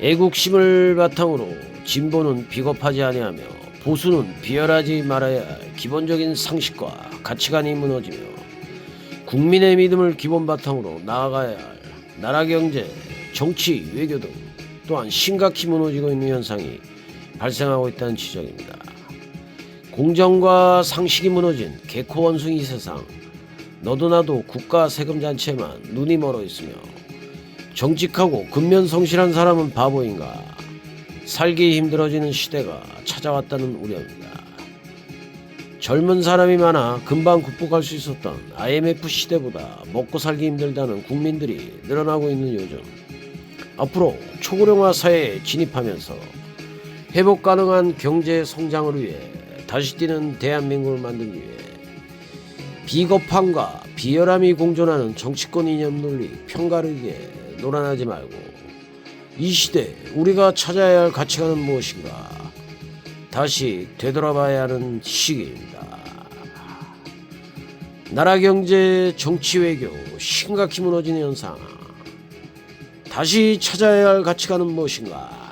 애국심을 바탕으로 진보는 비겁하지 아니하며 보수는 비열하지 말아야 할 기본적인 상식과 가치관이 무너지며 국민의 믿음을 기본 바탕으로 나아가야 할 나라 경제, 정치, 외교 등 또한 심각히 무너지고 있는 현상이 발생하고 있다는 지적입니다. 공정과 상식이 무너진 개코 원숭이 세상 너도 나도 국가 세금 잔치에만 눈이 멀어 있으며 정직하고 근면 성실한 사람은 바보인가 살기 힘들어지는 시대가 찾아왔다는 우려입니다. 젊은 사람이 많아 금방 극복할 수 있었던 IMF 시대보다 먹고 살기 힘들다는 국민들이 늘어나고 있는 요즘 앞으로 초고령화 사회에 진입하면서 회복 가능한 경제 성장을 위해 다시 뛰는 대한민국을 만들기 위해 비겁함과 비열함이 공존하는 정치권 이념 논리 편가르기에 놀아나지 말고. 이 시대 우리가 찾아야 할 가치관은 무엇인가? 다시 되돌아봐야 하는 시기입니다. 나라 경제 정치 외교 심각히 무너지는 현상. 다시 찾아야 할 가치관은 무엇인가